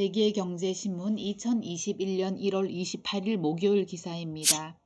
대기경제신문 2021년 1월 28일 목요일 기사입니다.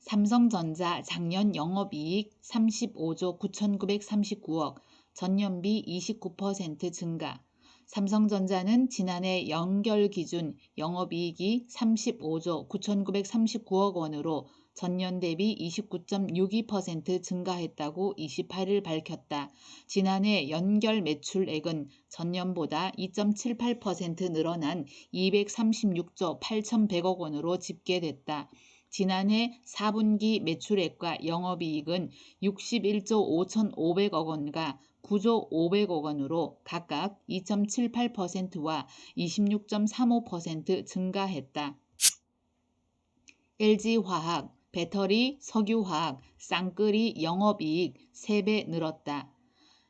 삼성전자 작년 영업이익 35조 9,939억, 전년비 29% 증가. 삼성전자는 지난해 연결 기준 영업이익이 35조 9,939억 원으로 전년 대비 29.62% 증가했다고 28일 밝혔다. 지난해 연결 매출액은 전년보다 2.78% 늘어난 236조 8,100억 원으로 집계됐다. 지난해 4분기 매출액과 영업이익은 61조 5,500억 원과 9조 500억 원으로 각각 2.78%와 26.35% 증가했다. LG화학 배터리, 석유화학, 쌍끌이 영업이익 3배 늘었다.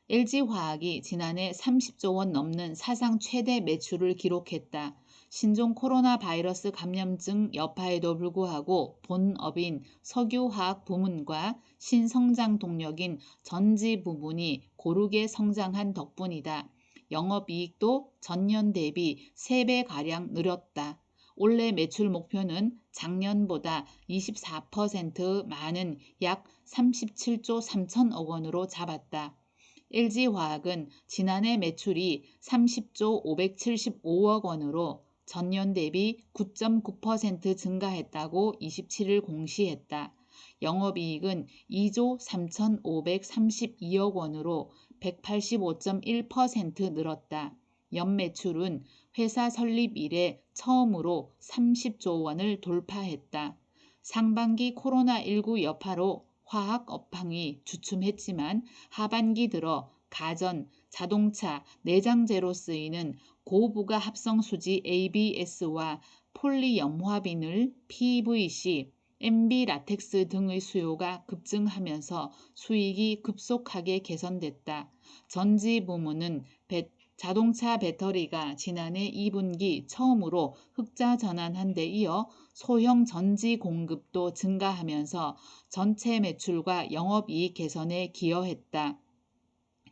LG화학이 지난해 30조 원 넘는 사상 최대 매출을 기록했다. 신종 코로나 바이러스 감염증 여파에도 불구하고 본업인 석유화학 부문과 신성장 동력인 전지 부문이 고르게 성장한 덕분이다. 영업이익도 전년 대비 3배가량 늘었다. 올해 매출 목표는 작년보다 24% 많은 약 37조 3천억 원으로 잡았다. LG화학은 지난해 매출이 30조 575억 원으로 전년 대비 9.9% 증가했다고 27일 공시했다. 영업이익은 2조 3,532억 원으로 185.1% 늘었다. 연매출은 회사 설립 이래 처음으로 30조 원을 돌파했다. 상반기 코로나19 여파로 화학 업황이 주춤했지만 하반기 들어 가전, 자동차, 내장재로 쓰이는 고부가 합성 수지 ABS와 폴리염화비늘 PVC, MB 라텍스 등의 수요가 급증하면서 수익이 급속하게 개선됐다. 전지 부문은 자동차 배터리가 지난해 2분기 처음으로 흑자 전환한 데 이어 소형 전지 공급도 증가하면서 전체 매출과 영업이익 개선에 기여했다.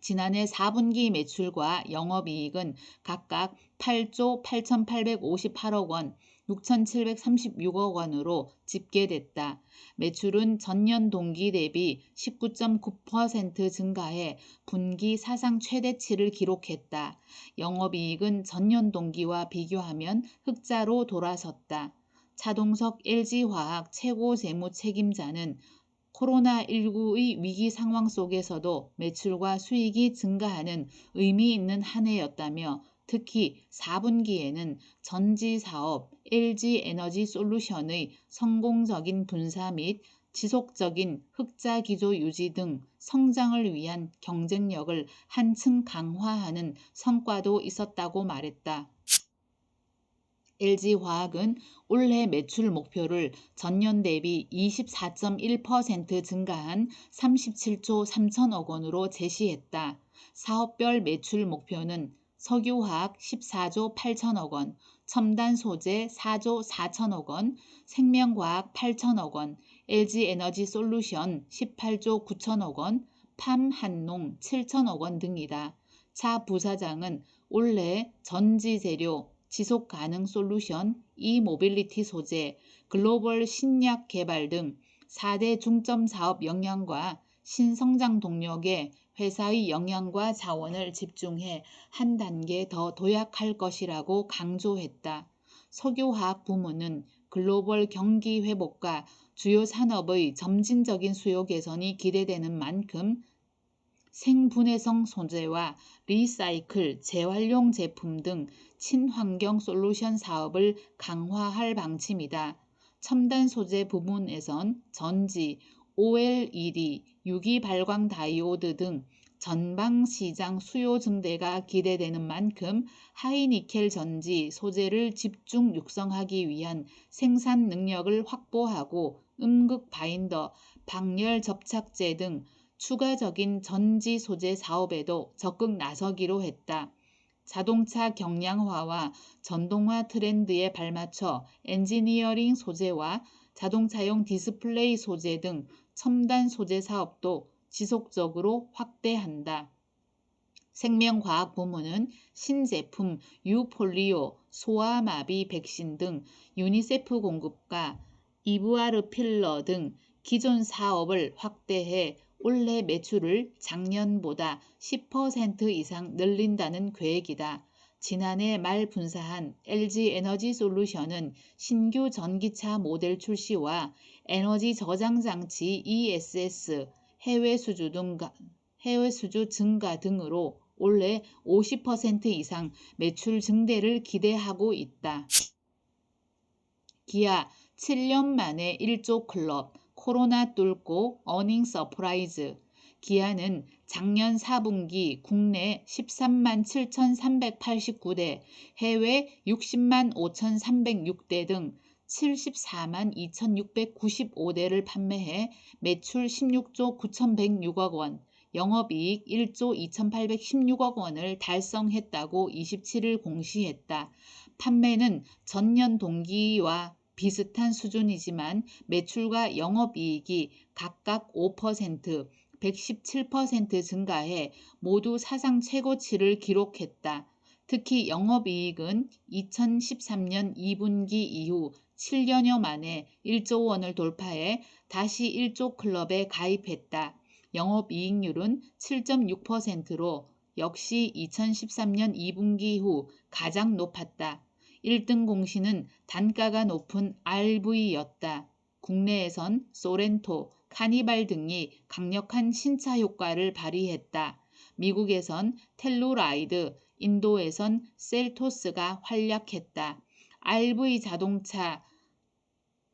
지난해 4분기 매출과 영업이익은 각각 8조 8,858억 원, 6,736억 원으로 집계됐다. 매출은 전년 동기 대비 19.9% 증가해 분기 사상 최대치를 기록했다. 영업이익은 전년 동기와 비교하면 흑자로 돌아섰다. 차동석 LG화학 최고 재무 책임자는 코로나19의 위기 상황 속에서도 매출과 수익이 증가하는 의미 있는 한 해였다며 특히 4분기에는 전지 사업 LG 에너지 솔루션의 성공적인 분사 및 지속적인 흑자 기조 유지 등 성장을 위한 경쟁력을 한층 강화하는 성과도 있었다고 말했다. LG화학은 올해 매출 목표를 전년 대비 24.1% 증가한 37조 3천억 원으로 제시했다. 사업별 매출 목표는 석유화학 14조 8천억 원, 첨단 소재 4조 4천억 원, 생명과학 8천억 원, LG에너지 솔루션 18조 9천억 원, 팜 한농 7천억 원 등이다. 차 부사장은 올해 전지 재료, 지속 가능 솔루션, 이모빌리티 소재, 글로벌 신약 개발 등 4대 중점 사업 역량과 신성장 동력에 회사의 역량과 자원을 집중해 한 단계 더 도약할 것이라고 강조했다. 석유화학 부문은 글로벌 경기 회복과 주요 산업의 점진적인 수요 개선이 기대되는 만큼 생분해성 소재와 리사이클, 재활용 제품 등 친환경 솔루션 사업을 강화할 방침이다. 첨단 소재 부문에선 전지, OLED, 유기 발광 다이오드 등 전방 시장 수요 증대가 기대되는 만큼 하이니켈 전지 소재를 집중 육성하기 위한 생산 능력을 확보하고 음극 바인더, 방열 접착제 등 추가적인 전지 소재 사업에도 적극 나서기로 했다. 자동차 경량화와 전동화 트렌드에 발맞춰 엔지니어링 소재와 자동차용 디스플레이 소재 등 첨단 소재 사업도 지속적으로 확대한다. 생명과학 부문은 신제품 유폴리오, 소아마비 백신 등 유니세프 공급과 이브아르 필러 등 기존 사업을 확대해 올해 매출을 작년보다 10% 이상 늘린다는 계획이다. 지난해 말 분사한 LG에너지 솔루션은 신규 전기차 모델 출시와 에너지 저장 장치 ESS 해외 수주 등가 해외 수주 증가 등으로 올해 50% 이상 매출 증대를 기대하고 있다. 기아 7년 만에 1조 클럽 코로나 뚫고 어닝 서프라이즈 기아는 작년 4분기 국내 13만 7,389대, 해외 60만 5,306대 등 74만 2,695대를 판매해 매출 16조 9,106억 원, 영업이익 1조 2,816억 원을 달성했다고 27일 공시했다. 판매는 전년 동기와 비슷한 수준이지만 매출과 영업이익이 각각 5%, 117% 증가해 모두 사상 최고치를 기록했다. 특히 영업이익은 2013년 2분기 이후 7년여 만에 1조 원을 돌파해 다시 1조 클럽에 가입했다. 영업이익률은 7.6%로 역시 2013년 2분기 후 가장 높았다. 1등 공시는 단가가 높은 RV였다. 국내에선 소렌토, 카니발 등이 강력한 신차 효과를 발휘했다. 미국에선 텔루라이드, 인도에선 셀토스가 활약했다. RV 자동차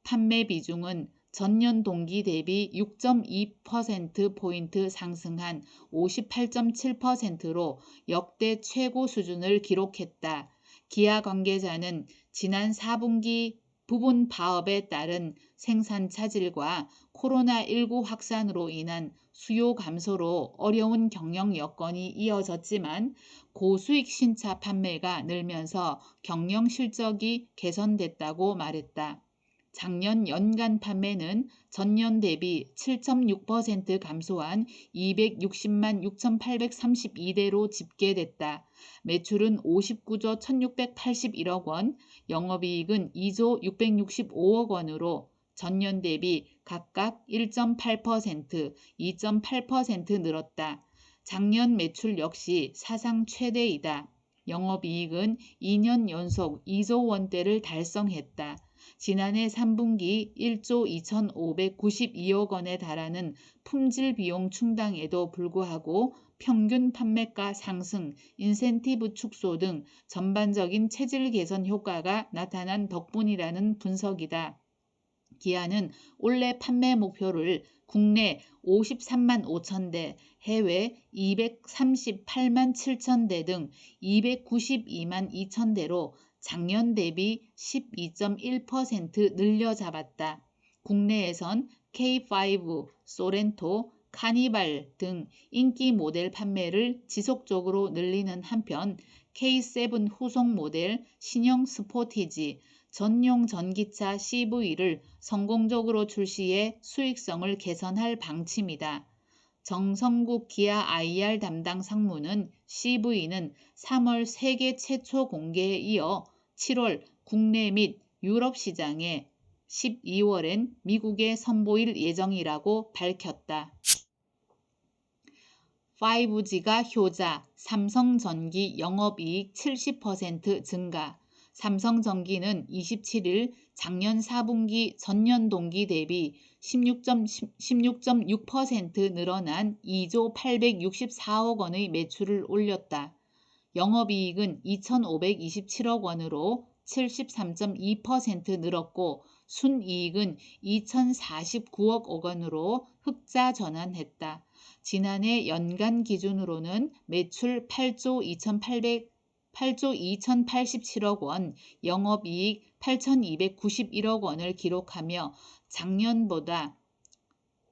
판매 비중은 전년 동기 대비 6.2%포인트 상승한 58.7%로 역대 최고 수준을 기록했다. 기아 관계자는 지난 4분기 부분 파업에 따른 생산 차질과 코로나19 확산으로 인한 수요 감소로 어려운 경영 여건이 이어졌지만 고수익 신차 판매가 늘면서 경영 실적이 개선됐다고 말했다. 작년 연간 판매는 전년 대비 7.6% 감소한 260만 6,832대로 집계됐다. 매출은 59조 1,681억 원, 영업이익은 2조 665억 원으로 전년 대비 각각 1.8%, 2.8% 늘었다. 작년 매출 역시 사상 최대이다. 영업이익은 2년 연속 2조 원대를 달성했다. 지난해 3분기 1조 2,592억 원에 달하는 품질 비용 충당에도 불구하고 평균 판매가 상승, 인센티브 축소 등 전반적인 체질 개선 효과가 나타난 덕분이라는 분석이다. 기아는 올해 판매 목표를 국내 53만 5천 대, 해외 238만 7천 대 등 292만 2천 대로 작년 대비 12.1% 늘려 잡았다. 국내에선 K5, 소렌토, 카니발 등 인기 모델 판매를 지속적으로 늘리는 한편 K7 후속 모델 신형 스포티지, 전용 전기차 CV를 성공적으로 출시해 수익성을 개선할 방침이다. 정성국 기아 IR 담당 상무는 CV는 3월 세계 최초 공개에 이어 7월 국내 및 유럽 시장에 12월엔 미국에 선보일 예정이라고 밝혔다. 5G가 효자, 삼성전기 영업이익 70% 증가. 삼성전기는 27일 작년 4분기 전년 동기 대비 16.6% 늘어난 2조 864억 원의 매출을 올렸다. 영업이익은 2,527억 원으로 73.2% 늘었고 순이익은 2,049억 원으로 흑자 전환했다. 지난해 연간 기준으로는 매출 8조 2,800 8조 2,087억 원, 영업이익 8,291억 원을 기록하며 작년보다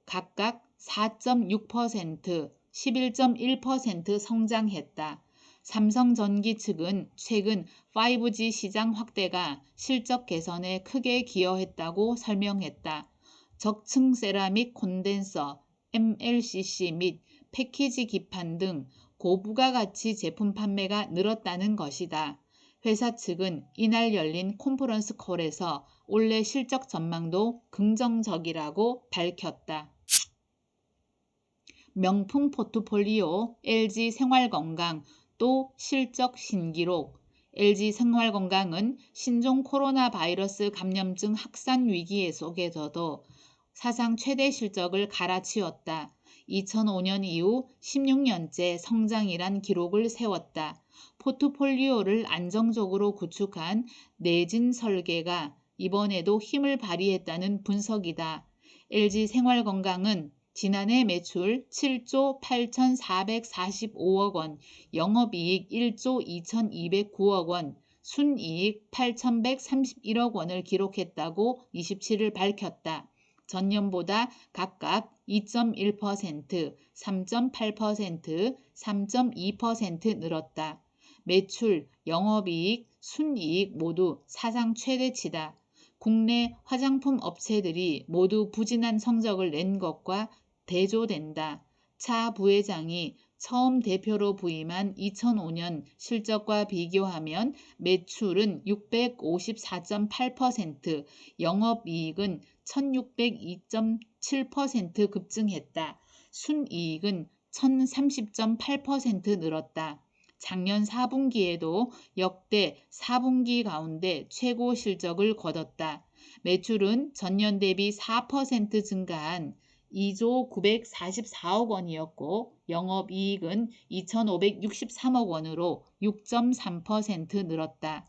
각각 4.6%, 11.1% 성장했다. 삼성전기 측은 최근 5G 시장 확대가 실적 개선에 크게 기여했다고 설명했다. 적층 세라믹 콘덴서, MLCC 및 패키지 기판 등 고부가 가치 제품 판매가 늘었다는 것이다. 회사 측은 이날 열린 콘퍼런스 콜에서 올해 실적 전망도 긍정적이라고 밝혔다. 명품 포트폴리오 LG 생활건강 또 실적 신기록 LG 생활건강은 신종 코로나 바이러스 감염증 확산 위기 속에서도 사상 최대 실적을 갈아치웠다. 2005년 이후 16년째 성장이란 기록을 세웠다. 포트폴리오를 안정적으로 구축한 내진 설계가 이번에도 힘을 발휘했다는 분석이다. LG 생활건강은 지난해 매출 7조 8,445억 원, 영업이익 1조 2,209억 원, 순이익 8,131억 원을 기록했다고 27일 밝혔다. 전년보다 각각 2.1%, 3.8%, 3.2% 늘었다. 매출, 영업이익, 순이익 모두 사상 최대치다. 국내 화장품 업체들이 모두 부진한 성적을 낸 것과 대조된다. 차 부회장이 처음 대표로 부임한 2005년 실적과 비교하면 매출은 654.8%, 영업이익은 1602.7% 급증했다. 순이익은 1030.8% 늘었다. 작년 4분기에도 역대 4분기 가운데 최고 실적을 거뒀다. 매출은 전년 대비 4% 증가한 2조 944억 원이었고 영업 이익은 2,563억 원으로 6.3% 늘었다.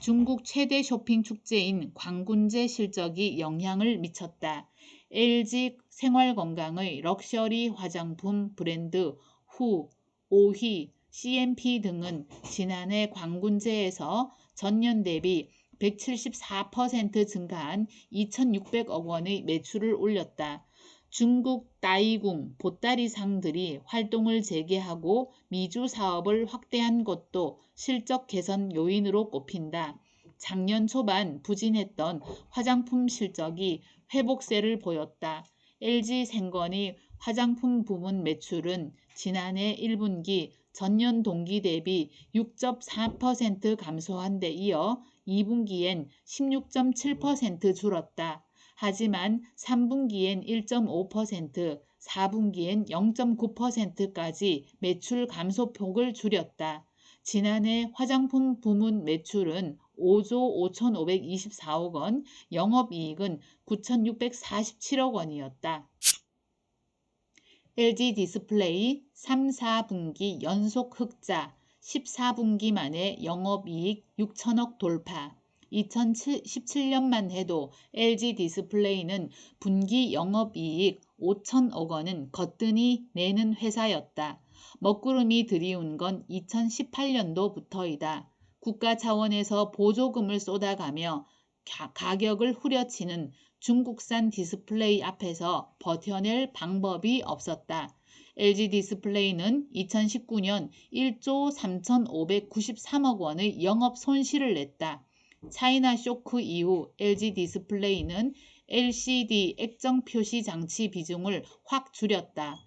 중국 최대 쇼핑 축제인 광군제 실적이 영향을 미쳤다. LG 생활건강의 럭셔리 화장품 브랜드 후, 오희, CMP 등은 지난해 광군제에서 전년 대비 174% 증가한 2,600억 원의 매출을 올렸다. 중국 따이궁 보따리상들이 활동을 재개하고 미주 사업을 확대한 것도 실적 개선 요인으로 꼽힌다. 작년 초반 부진했던 화장품 실적이 회복세를 보였다. LG 생건의 화장품 부문 매출은 지난해 1분기 전년 동기 대비 6.4% 감소한 데 이어 2분기엔 16.7% 줄었다. 하지만 3분기엔 1.5%, 4분기엔 0.9%까지 매출 감소폭을 줄였다. 지난해 화장품 부문 매출은 5조 5,524억 원, 영업이익은 9,647억 원이었다. LG 디스플레이 3, 4분기 연속 흑자, 14분기 만에 영업이익 6천억 돌파. 2017년만 해도 LG 디스플레이는 분기 영업이익 5천억 원은 거뜬히 내는 회사였다. 먹구름이 들이운 건 2018년도부터이다. 국가 차원에서 보조금을 쏟아가며 가격을 후려치는 중국산 디스플레이 앞에서 버텨낼 방법이 없었다. LG 디스플레이는 2019년 1조 3,593억 원의 영업 손실을 냈다. 차이나 쇼크 이후 LG 디스플레이는 LCD 액정 표시 장치 비중을 확 줄였다.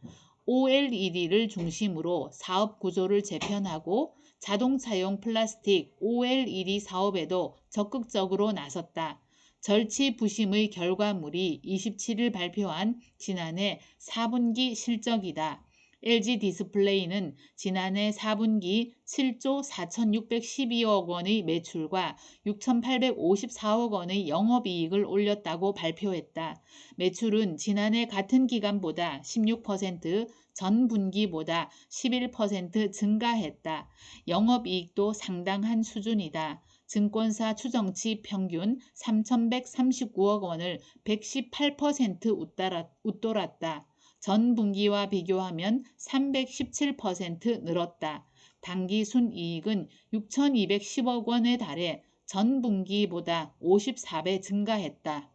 OLED를 중심으로 사업 구조를 재편하고 자동차용 플라스틱 OLED 사업에도 적극적으로 나섰다. 절치부심의 결과물이 27일 발표한 지난해 4분기 실적이다. LG 디스플레이는 지난해 4분기 7조 4,612억 원의 매출과 6,854억 원의 영업이익을 올렸다고 발표했다. 매출은 지난해 같은 기간보다 16%, 전 분기보다 11% 증가했다. 영업이익도 상당한 수준이다. 증권사 추정치 평균 3,139억 원을 118% 웃돌았다. 전 분기와 비교하면 317% 늘었다. 당기 순이익은 6,210억 원에 달해 전 분기보다 54배 증가했다.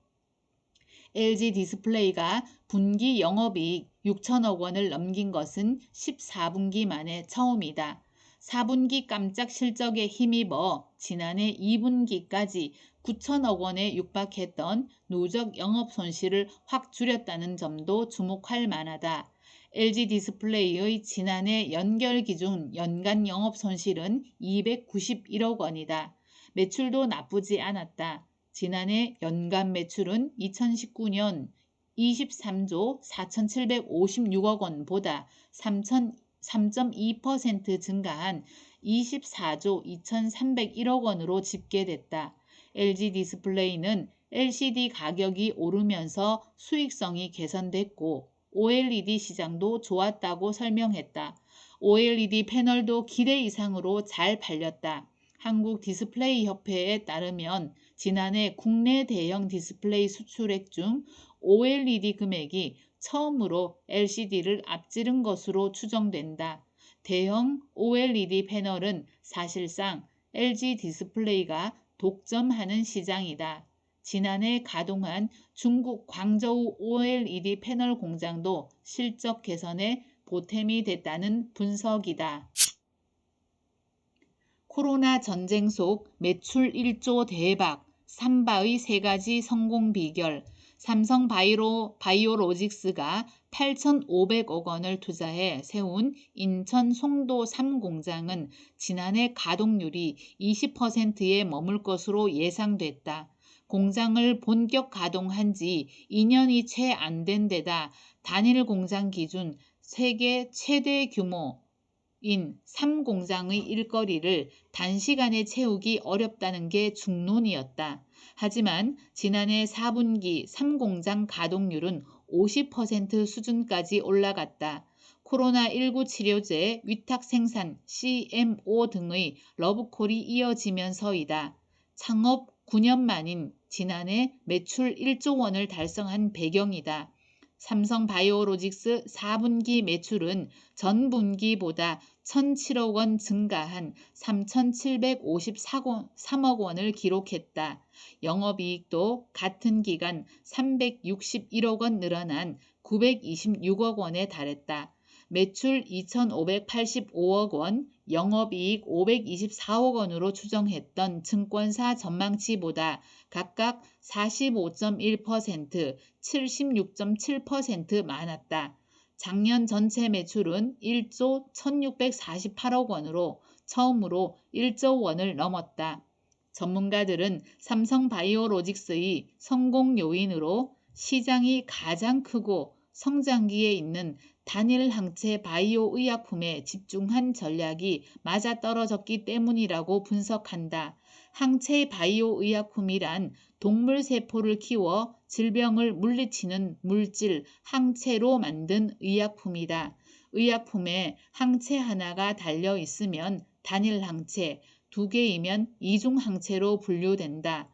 LG 디스플레이가 분기 영업이익 6천억 원을 넘긴 것은 14분기 만에 처음이다. 4분기 깜짝 실적에 힘입어 지난해 2분기까지 9천억 원에 육박했던 누적 영업 손실을 확 줄였다는 점도 주목할 만하다. LG 디스플레이의 지난해 연결 기준 연간 영업 손실은 291억 원이다. 매출도 나쁘지 않았다. 지난해 연간 매출은 2019년 23조 4,756억 원보다 3.2% 증가한 24조 2,301억 원으로 집계됐다. LG 디스플레이는 LCD 가격이 오르면서 수익성이 개선됐고 OLED 시장도 좋았다고 설명했다. OLED 패널도 기대 이상으로 잘 팔렸다. 한국 디스플레이 협회에 따르면 지난해 국내 대형 디스플레이 수출액 중 OLED 금액이 처음으로 LCD를 앞지른 것으로 추정된다. 대형 OLED 패널은 사실상 LG 디스플레이가 독점하는 시장이다. 지난해 가동한 중국 광저우 OLED 패널 공장도 실적 개선에 보탬이 됐다는 분석이다. 코로나 전쟁 속 매출 1조 대박, 삼바의 세 가지 성공 비결, 삼성 바이오, 바이오로직스가 8,500억 원을 투자해 세운 인천 송도 3공장은 지난해 가동률이 20%에 머물 것으로 예상됐다. 공장을 본격 가동한 지 2년이 채 안 된 데다 단일 공장 기준 세계 최대 규모 인 3공장의 일거리를 단시간에 채우기 어렵다는 게 중론이었다. 하지만 지난해 4분기 3공장 가동률은 50% 수준까지 올라갔다. 코로나19 치료제 위탁 생산 CMO 등의 러브콜이 이어지면서이다. 창업 9년 만인 지난해 매출 1조 원을 달성한 배경이다. 삼성 바이오로직스 4분기 매출은 전분기보다 1,007억 원 증가한 3,753억 원을 기록했다. 영업이익도 같은 기간 361억 원 늘어난 926억 원에 달했다. 매출 2,585억 원, 영업이익 524억 원으로 추정했던 증권사 전망치보다 각각 45.1%, 76.7% 많았다. 작년 전체 매출은 1조 1,648억 원으로 처음으로 1조 원을 넘었다. 전문가들은 삼성 바이오로직스의 성공 요인으로 시장이 가장 크고 성장기에 있는 단일 항체 바이오 의약품에 집중한 전략이 맞아떨어졌기 때문이라고 분석한다. 항체 바이오 의약품이란 동물 세포를 키워 질병을 물리치는 물질 항체로 만든 의약품이다. 의약품에 항체 하나가 달려 있으면 단일 항체, 두 개이면 이중 항체로 분류된다.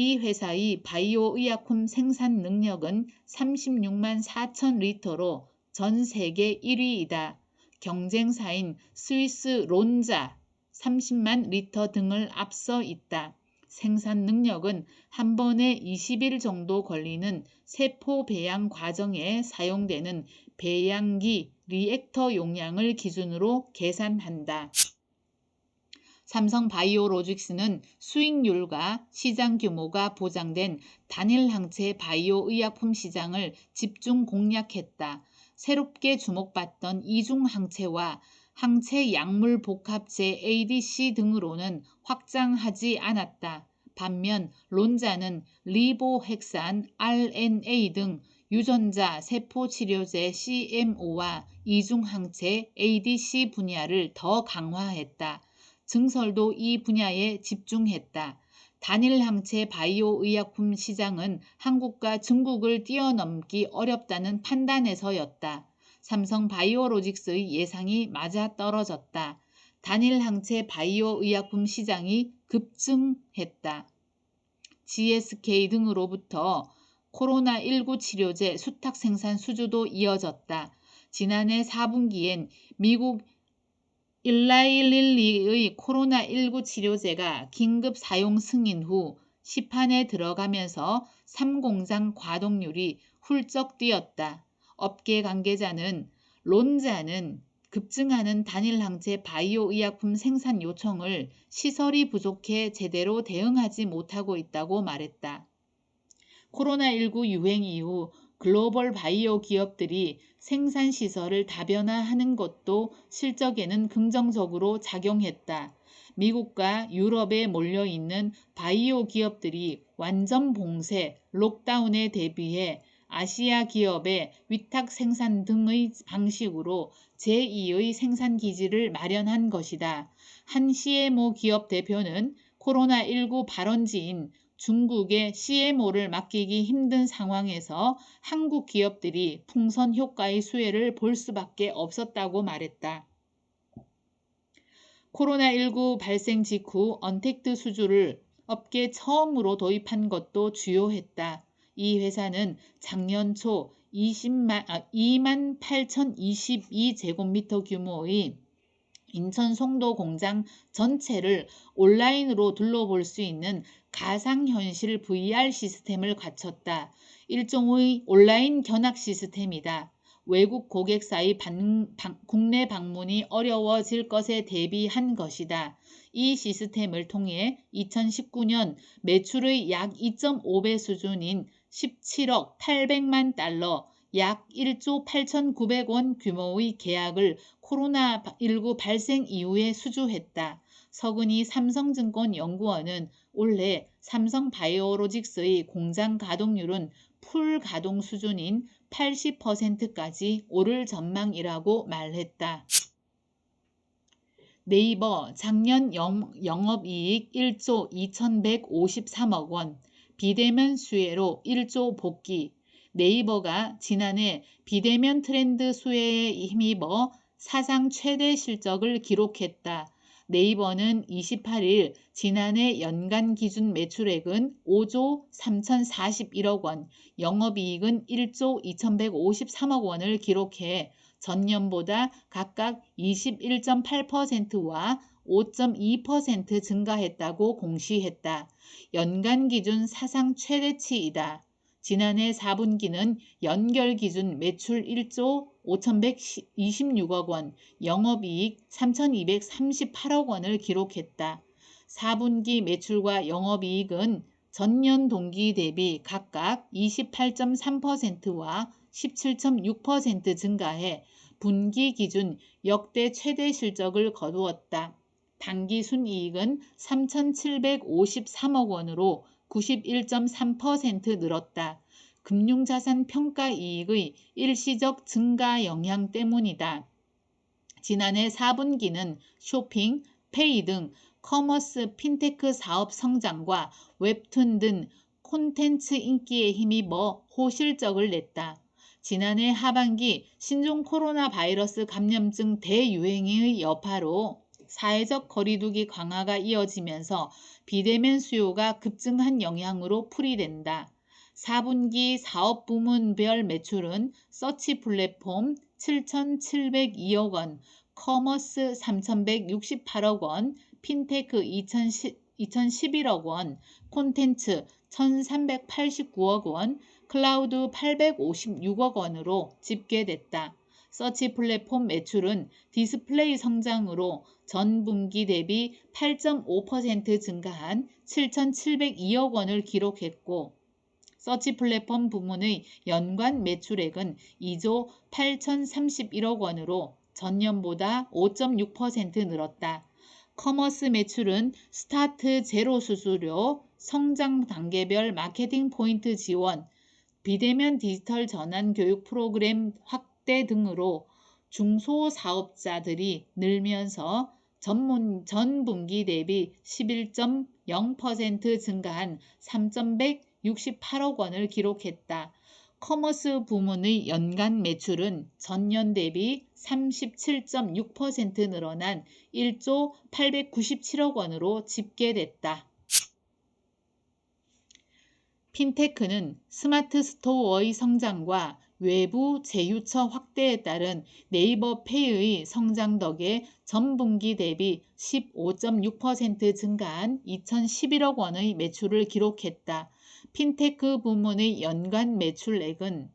이 회사의 바이오 의약품 생산 능력은 36만 4천 리터로 전 세계 1위이다. 경쟁사인 스위스 론자 30만 리터 등을 앞서 있다. 생산 능력은 한 번에 20일 정도 걸리는 세포 배양 과정에 사용되는 배양기 리액터 용량을 기준으로 계산한다. 삼성 바이오로직스는 수익률과 시장 규모가 보장된 단일 항체 바이오 의약품 시장을 집중 공략했다. 새롭게 주목받던 이중 항체와 항체 약물 복합체 ADC 등으로는 확장하지 않았다. 반면 론자는 리보핵산, RNA 등 유전자 세포 치료제 CMO와 이중 항체 ADC 분야를 더 강화했다. 증설도 이 분야에 집중했다. 단일 항체 바이오 의약품 시장은 한국과 중국을 뛰어넘기 어렵다는 판단에서였다. 삼성 바이오로직스의 예상이 맞아 떨어졌다. 단일 항체 바이오 의약품 시장이 급증했다. GSK 등으로부터 코로나19 치료제 수탁 생산 수주도 이어졌다. 지난해 4분기엔 미국 일라일릴리의 코로나19 치료제가 긴급 사용 승인 후 시판에 들어가면서 3공장 과동률이 훌쩍 뛰었다. 업계 관계자는 론자는 급증하는 단일 항체 바이오 의약품 생산 요청을 시설이 부족해 제대로 대응하지 못하고 있다고 말했다. 코로나19 유행 이후 글로벌 바이오 기업들이 생산 시설을 다변화하는 것도 실적에는 긍정적으로 작용했다. 미국과 유럽에 몰려 있는 바이오 기업들이 완전 봉쇄, 록다운에 대비해 아시아 기업의 위탁 생산 등의 방식으로 제2의 생산 기지를 마련한 것이다. 한 CMO 기업 대표는 코로나19 발원지인 중국의 CMO를 맡기기 힘든 상황에서 한국 기업들이 풍선 효과의 수혜를 볼 수밖에 없었다고 말했다. 코로나19 발생 직후 언택트 수주를 업계 처음으로 도입한 것도 주요했다. 이 회사는 작년 초 20만, 아, 2만 8,022제곱미터 규모의 인천 송도 공장 전체를 온라인으로 둘러볼 수 있는 가상현실 VR 시스템을 갖췄다. 일종의 온라인 견학 시스템이다. 외국 고객사의 방, 방, 국내 방문이 어려워질 것에 대비한 것이다. 이 시스템을 통해 2019년 매출의 약 2.5배 수준인 17억 800만 달러, 약 1조 8,900원 규모의 계약을 코로나19 발생 이후에 수주했다. 서근희 삼성증권 연구원은 올해 삼성바이오로직스의 공장 가동률은 풀 가동 수준인 80%까지 오를 전망이라고 말했다. 네이버 작년 영, 영업이익 1조 2153억 원, 비대면 수혜로 1조 복귀. 네이버가 지난해 비대면 트렌드 수혜에 힘입어 사상 최대 실적을 기록했다. 네이버는 28일 지난해 연간 기준 매출액은 5조 3,041억 원, 영업이익은 1조 2,153억 원을 기록해 전년보다 각각 21.8%와 5.2% 증가했다고 공시했다. 연간 기준 사상 최대치이다. 지난해 4분기는 연결 기준 매출 1조 5,126억 원, 영업이익 3,238억 원을 기록했다. 4분기 매출과 영업이익은 전년 동기 대비 각각 28.3%와 17.6% 증가해 분기 기준 역대 최대 실적을 거두었다. 당기 순이익은 3,753억 원으로 91.3% 늘었다. 금융자산 평가 이익의 일시적 증가 영향 때문이다. 지난해 4분기는 쇼핑, 페이 등 커머스 핀테크 사업 성장과 웹툰 등 콘텐츠 인기에 힘입어 호실적을 냈다. 지난해 하반기 신종 코로나 바이러스 감염증 대유행의 여파로 사회적 거리두기 강화가 이어지면서 비대면 수요가 급증한 영향으로 풀이된다. 4분기 사업 부문별 매출은 서치 플랫폼 7,702억 원, 커머스 3,168억 원, 핀테크 2,010, 2,011억 원, 콘텐츠 1,389억 원, 클라우드 856억 원으로 집계됐다. 서치 플랫폼 매출은 디스플레이 성장으로 전 분기 대비 8.5% 증가한 7,702억 원을 기록했고 서치 플랫폼 부문의 연간 매출액은 2조 8,031억 원으로 전년보다 5.6% 늘었다. 커머스 매출은 스타트 제로 수수료, 성장 단계별 마케팅 포인트 지원, 비대면 디지털 전환 교육 프로그램 확대 등으로 중소사업자들이 늘면서 전문, 전 분기 대비 11.0% 증가한 3,168억 원을 기록했다. 커머스 부문의 연간 매출은 전년 대비 37.6% 늘어난 1조 897억 원으로 집계됐다. 핀테크는 스마트 스토어의 성장과 외부 제휴처 확대에 따른 네이버 페이의 성장 덕에 전분기 대비 15.6% 증가한 2,011억 원의 매출을 기록했다. 핀테크 부문의 연간 매출액은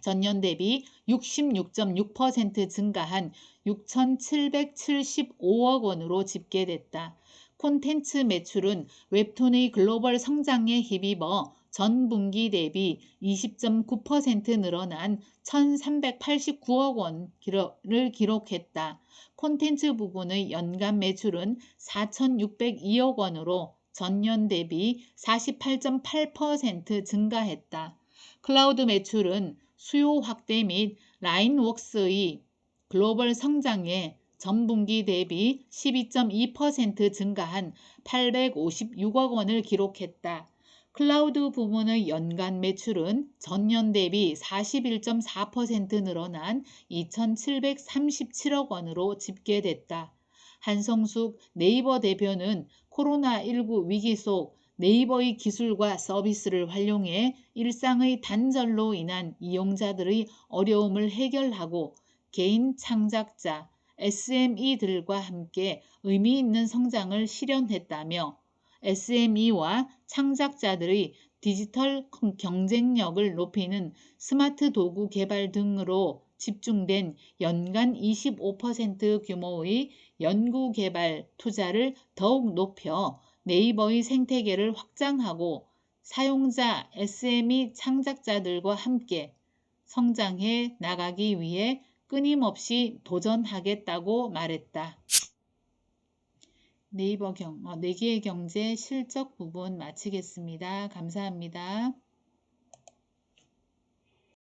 전년 대비 66.6% 증가한 6,775억 원으로 집계됐다. 콘텐츠 매출은 웹툰의 글로벌 성장에 힘입어 전 분기 대비 20.9% 늘어난 1,389억 원을 기록했다. 콘텐츠 부분의 연간 매출은 4,602억 원으로 전년 대비 48.8% 증가했다. 클라우드 매출은 수요 확대 및 라인웍스의 글로벌 성장에 전분기 대비 12.2% 증가한 856억 원을 기록했다. 클라우드 부문의 연간 매출은 전년 대비 41.4% 늘어난 2,737억 원으로 집계됐다. 한성숙 네이버 대표는 코로나19 위기 속 네이버의 기술과 서비스를 활용해 일상의 단절로 인한 이용자들의 어려움을 해결하고 개인 창작자, SME들과 함께 의미 있는 성장을 실현했다며 SME와 창작자들의 디지털 경쟁력을 높이는 스마트 도구 개발 등으로 집중된 연간 25% 규모의 연구 개발 투자를 더욱 높여 네이버의 생태계를 확장하고 사용자 SME 창작자들과 함께 성장해 나가기 위해 끊임없이 도전하겠다고 말했다. 네이버 경, 어, 네개의 경제 실적 부분 마치겠습니다. 감사합니다.